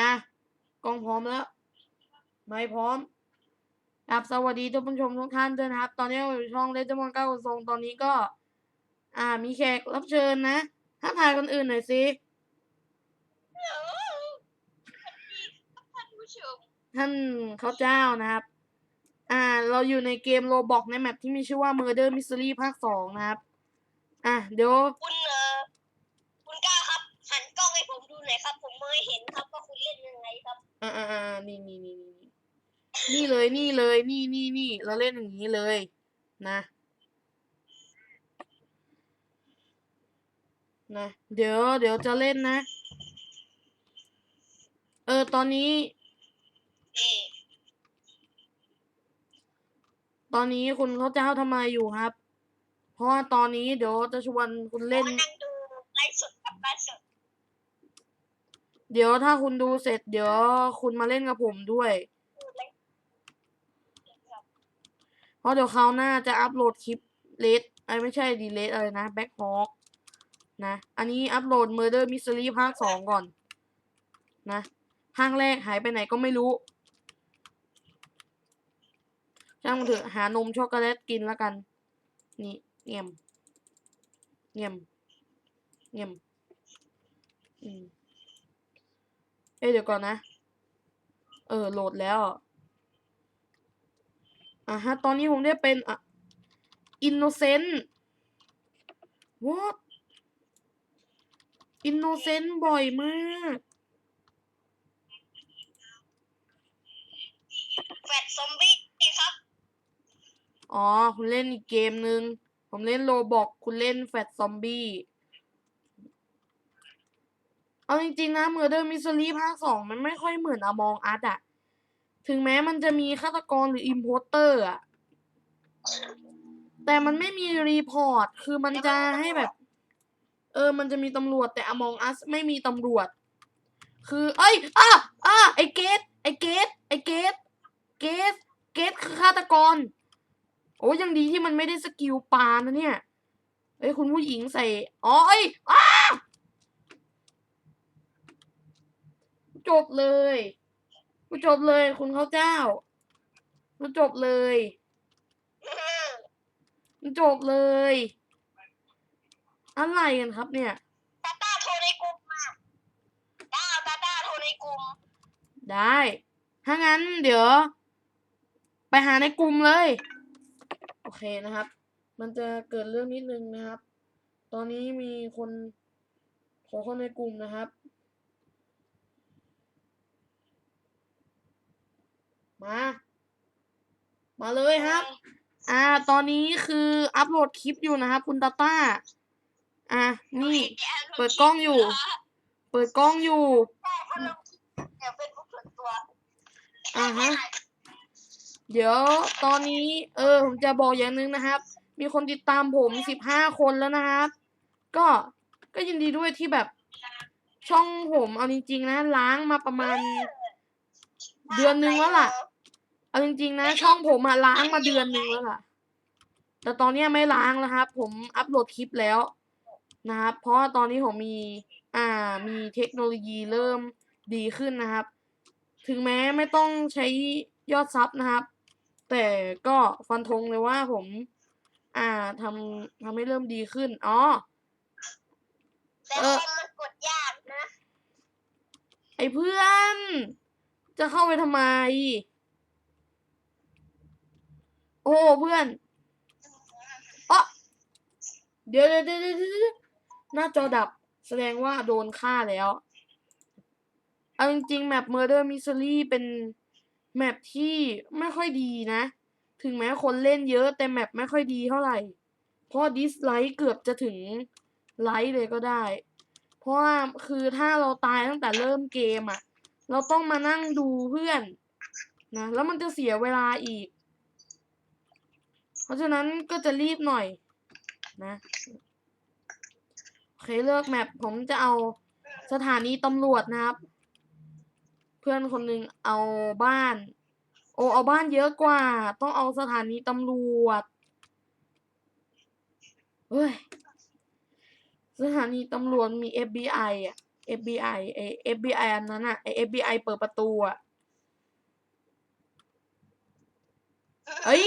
อะกล้องพร้อมแล้ว ไม่พร้อมครับสวัสดีท่านผู้ชมทุกท่านด้วยนะครับ ตอนนี้เราอยู่ช่องเลจมอนเก้าทรงตอนนี้ก็ อ่า มีแขกรับเชิญนะถ้าทายคนอื่นหน่อยสิท่านผู้ชมท่านเขาเจ้านะครับ อ่า เราอยู่ในเกมโรบอกในแมปที่มีชื่อว่า Murder Mystery ภาคสองนะครับ อะเดี๋ยวคุณกล้าครับ หันกล้อง ให้ผมดูหน่อยครับ ผมไม่เห็นครับว่าคุณเล่นยังไงครับ อ่าอ่าอ่านี่นี่นี่นี่นี่เลยนี่เลยนี่นี่นี่เราเล่นอย่างนี้เลย นะ นะ เดี๋ยว เดี๋ยวจะเล่นนะ เออ ตอนนี้ นี่ตอนนี้คุณเขาเจ้าทำไมอยู่ครับ เพราะว่าตอนนี้เดี๋ยวจะชวนคุณเล่น ผมมานั่งดูไลฟ์สดกับไลฟ์สด เดี๋ยวถ้าคุณดูเสร็จ เดี๋ยวคุณมาเล่นกับผมด้วย เพราะเดี๋ยวคราวหน้าจะอัปโหลดคลิปเลสไอ้ไม่ใช่ดีเลสอะไรนะแบ็คฮอ k นะ อันนี้อัปโหลด Murder Mystery ภาคสองก่อน นะภาคแรกหายไปไหนก็ไม่รู้ช่างมันเถอะหานมช็อกโกแลตกินแล้วกัน นี่เงียมเงียมเงียมอืม เอ้ยเดี๋ยวก่อนนะ เออโหลดแล้ว อะฮะ ตอนนี้ผมได้เป็นอะ innocent what innocent บ่อยมากแฟดซอมบี้ครับ อ๋อ คุณเล่นอีกเกมนึง ผมเล่นโลบอกคุณเล่นแฟตซอมบี้ เอาจริงๆนะ Murder Mystery ภาคสองมันไม่ค่อยเหมือน Among Us อะถึงแม้มันจะมีฆาตกรหรือ Imposter อะแต่มันไม่มีรีพอร์ต คือมันจะให้แบบ เออ มันจะมีตำรวจแต่ Among Us ไม่มีตำรวจ คือ เอ้ยอะอะไอเกตไอเกตไอเกตเกตเกตคือฆาตกร โอ้ยังดีที่มันไม่ได้สกิลปานะเนี่ยเอ้ยคุณผู้หญิงใส่ อ๋อเอ้ยอ้า จบเลย กูจบเลยคุณเขาเจ้า กูจบเลยมันจบเลย อะไรกันครับเนี่ย ตาตาโทรในกลุ่มมาตาตาตาโทรในกลุ่ม ได้ ถ้างั้นเดี๋ยว ไปหาในกลุ่มเลย โอเคนะครับ มันจะเกิดเรื่องนิดนึงนะครับ ตอนนี้มีคนขอคนในกลุ่มนะครับ มา มาเลยครับ อ่า ตอนนี้คืออัปโหลดคลิปอยู่นะครับคุณตาต้า อะนี่ เปิดกล้องอยู่ เปิดกล้องอยู่ใช่ถ้าลงคลิปเดี๋ยวเป็นพวกส่วนตัวอ่าฮะ เดี๋ยวตอนนี้ เออ ผมจะบอกอย่างหนึงนะครับ มีคนติดตามผมสิบห้าคนแล้วนะครับ ก็ก็ยินดีด้วยที่แบบช่องผมเอาจริงๆนะ ล้างมาประมาณ เดือนหนึ่งแล้วล่ะ เอาจริงๆนะ ช่องผมอะล้างมาเดือนหนึ่งแล้วล่ะ แต่ตอนเนี้ยไม่ล้างแล้วครับ ผมอัปโหลดคลิปแล้วนะครับ เพราะว่าตอนนี้ผมมี อ่า มีเทคโนโลยีเริ่มดีขึ้นนะครับ ถึงแม้ไม่ต้องใช้ยอดซับนะครับ แต่ก็ฟันธงเลยว่าผม อ่าทำทำให้เริ่มดีขึ้น อ๋อแต่เอคออมมันกดยากนะ ไอ้เพื่อน จะเข้าไปทำไม โอ้เพื่อนอ๋อเดี๋ยวเดี๋ยวเดี๋ยวหน้าจอดับแสดงว่าโดนฆ่าแล้ว เอาจริงๆแมป Murder Mystery เป็นแมปที่ไม่ค่อยดีนะ ถึงแม้คนเล่นเยอะแต่แมปไม่ค่อยดีเท่าไหร่ เพราะดิสไลค์เกือบจะถึงไลค์เลยก็ได้ เพราะว่าคือถ้าเราตายตั้งแต่เริ่มเกมอะ่ะ เราต้องมานั่งดูเพื่อนนะ แล้วมันจะเสียเวลาอีก ราะฉะนั้นก็จะรีบหน่อย นะโอเคเลือกแมปผมจะเอาสถานีตำรวจนะครับ เพื่อนคนหนึ่งเอาบ้าน โอเอาบ้านเยอะกว่า ต้องเอาสถานีตำรวจเฮ้ยสถานีตำรวจมี FBI อะ FBI ไอ FBI อันนั้นอะไอ FBI เปิดประตูอะ เอ้ย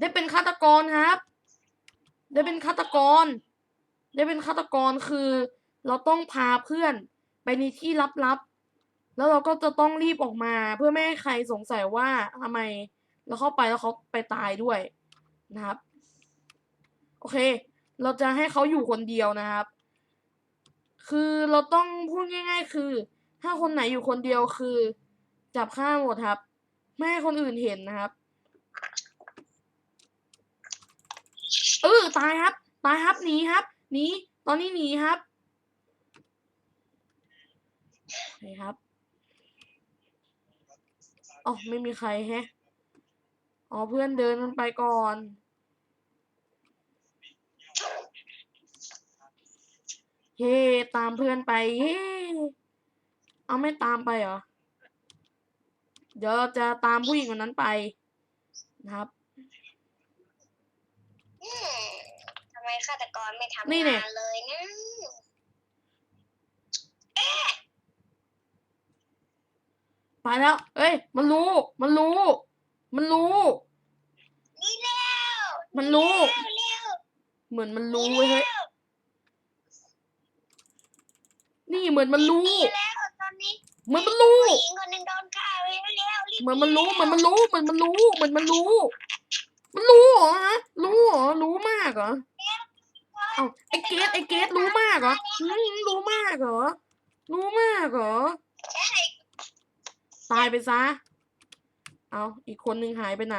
ได้เป็นฆาตกรครับ ได้เป็นฆาตกร ได้เป็นฆาตกรคือ เราต้องพาเพื่อนไปในที่ลับๆ แล้วเราก็จะต้องรีบออกมา เพื่อไม่ให้ใครสงสัยว่าทำไมเราเข้าไปแล้วเขาไปตายด้วยนะครับ โอเค เราจะให้เขาอยู่คนเดียวนะครับ คือเราต้องพูดง่าย ๆ คือ ถ้าคนไหนอยู่คนเดียวคือ จับฆ่าหมดครับ ไม่ให้คนอื่นเห็นนะครับ เออตายครับตายครับหนีครับหนีตอนนี้หนีครับโอเครับอ๋อไม่มีใครแฮะอ๋อเพื่อนเดินมันไปก่อนเฮ้ตามเพื่อนไปเฮ้เอาไม่ตามไปเหรอเดี๋ยวเราจะตามผู้หญิงคนนั้นไปนะครับ อืมทำไม ฆาตกรไม่ทำนี่เนี่ยงานเลยนะไปแล้ว เอ้ย มันรู้ มันรู้ มันรู้ นี่แล้วมันรู้ เร็วเหมือนมันๆรู้เว้ยเฮ้ย นี่เหมือนมันรู้ นี่แล้วตอนนี้เหมือนมันรู้ ผู้หญิงคนหนึงโดนฆ่าไปแล้วรีบเหมือนมันรู้ เหมือนมันรู้ เหมือนมันรู้ เหมือนมันรู้ มันรู้เหรอฮะรู้เหรอ รู้มากเหรอ เอาไอ้เกดไอ้เกดรู้มากเหรออืมรู้มากเหรอ รู้มากเหรอใช่ตายไปซะ เอาอีกคนหนึ่งหายไปไหน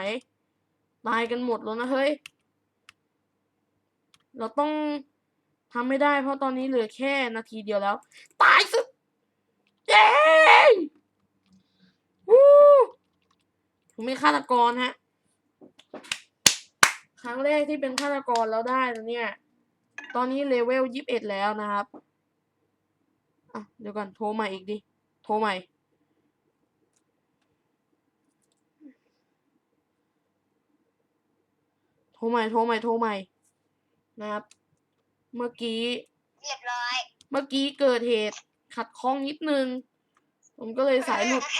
ตายกันหมดแล้วนะเฮ้ย เราต้องทำไม่ได้เพราะตอนนี้เหลือแค่นาทีเดียวแล้ว ตายซะเย้วู้ผมเป็นฆาตกรฮะ ครั้งแรกที่เป็นฆาตกรแล้วได้นะเนี่ย ตอนนี้เลเวลยี่สิบเอ็ดแล้วนะครับอะเดี๋ยวก่อนโทรใหม่อีกดิ โทรใหม่ โทรใหม่ โทรใหม่ โทรใหม่ นะครับ เมื่อกี้ เรียบร้อยเมื่อกี้เกิดเหตุขัดข้องนิดนึง ผมก็เลยสายหลุด โอเค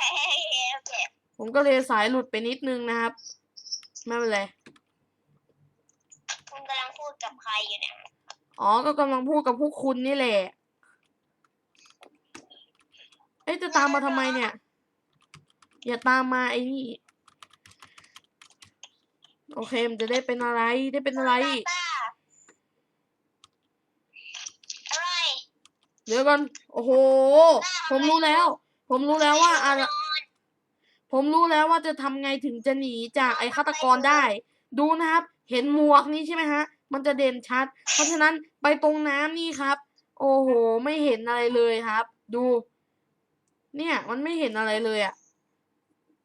โอเคผมก็เลยสายหลุดไปนิดนึงนะครับ ไม่เป็นไร คุณกำลังพูดกับใครอยู่เนี่ย อ๋อ ก็กำลังพูดกับพวกคุณนี่แหละ เอ้ยจะตามมาทำไมเนี่ย อย่าตามมาไอ้นี่ โอเค มันจะได้เป็นอะไร ได้เป็นอะไร อะไรเดี๋ยวก่อน โอ้โห ผมรู้แล้ว ผมรู้แล้วว่าอะไร ผมรู้แล้วว่าจะทำไงถึงจะหนีจากไอ้ฆาตกรได้ ดูนะครับ เห็นหมวกนี้ใช่ไหมฮะ มันจะเด่นชัด เพราะฉะนั้นไปตรงน้ำนี่ครับ โอ้โห ไม่เห็นอะไรเลยครับ ดู เนี่ย มันไม่เห็นอะไรเลยอะ่ะ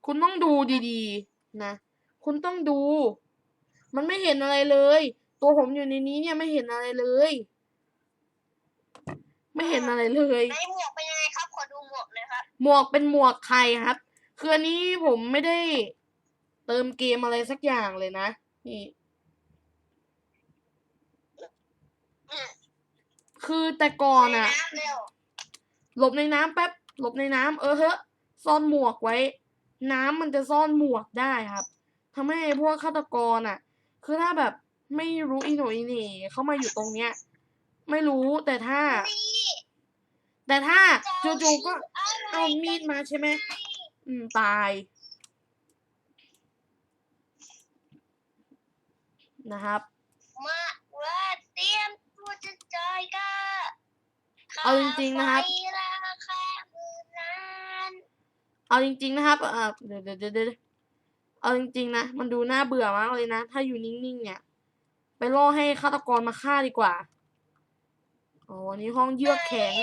คุณต้องดูดีๆ นะ คุณต้องดู มันไม่เห็นอะไรเลย ตัวผมอยู่ในนี้เนี่ยไม่เห็นอะไรเลย ไม่เห็นอะไรเลยในหมวกเป็นยังไงครับ ขอดูหมวกหน่อยครับ หมวกเป็นหมวกไทยครับ คืออันนี้ผมไม่ได้เติมเกมอะไรสักอย่างเลยนะ นี่ อืม คือแต่ก่อนอะในน้ำเร็วหลบในน้ำแป๊บหลบในน้ำเออเฮ้ซ่อนหมวกไว้ น้ำมันจะซ่อนหมวกได้ครับทำให้พวกฆาตกรอะคือถ้าแบบไม่รู้อีโหนอีเหน่เข้ามาอยู่ตรงเนี้ย ไม่รู้แต่ถ้านี่แต่ถ้าจู่ๆก็อะไรเอามีดมาใช่ไหมอืมตาย นะครับ มาว่าเตรียมตัวจะจ อยก็เอาจริงๆนะครับไฟราคาหมื่นล้านเอาจริง ๆ นะครับ เออเดี๋ยวเดี๋ยวเดี๋ยวเดี๋ยวเอาจริง ๆ นะ มันดูน่าเบื่อมากเลยนะ ถ้าอยู่นิ่ง ๆ เนี่ย ไปล่อให้ฆาตกรมาฆ่าดีกว่าอ๋อนี่ห้องเยือกแข็ง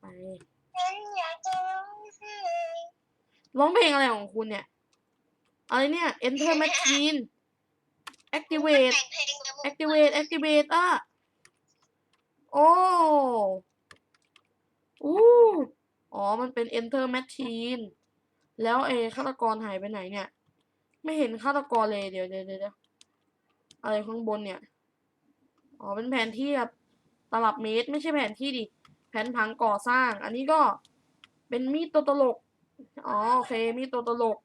ไปฉันอยากจะร้องไห้ร้องเพลงอะไรของคุณเนี่ย อะไรเนี่ย enter machine activate แต่งเพลงแล้วมึง activate activate อะ โอ้อู้อ๋อ มันเป็น enter machine แล้วไอ้ฆาตกรหายไปไหนเนี่ย ไม่เห็นฆาตกรเลยเดี๋ยวเดี๋ยวเดี๋ยวเดี๋ยวอะไรข้างบนเนี่ย อ๋อ เป็นแผนที่แบบตลับเมตร ไม่ใช่แผนที่ดิ แผนผังก่อสร้าง อันนี้ก็เป็นมีดตัวตลก อ๋อ โอเค มีดตัวตลก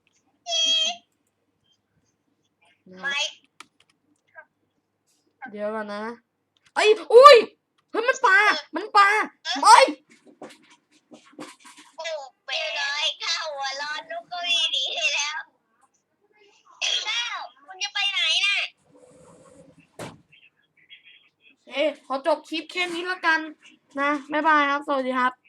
นะไม้เดี๋ยวก่อนนะไอ้ยอุ้ย เฮ้ยมันปลา มันปลาเอ้ยโอ้ไปเลยข้าวหัวร้อนลูกก็วิ่งหนีไปแล้วข้าวคุณจะไปไหนน่ะเอ๊ะขอจบคลิปแค่นี้แล้วกัน นะ บ๊ายบายครับ สวัสดีครับ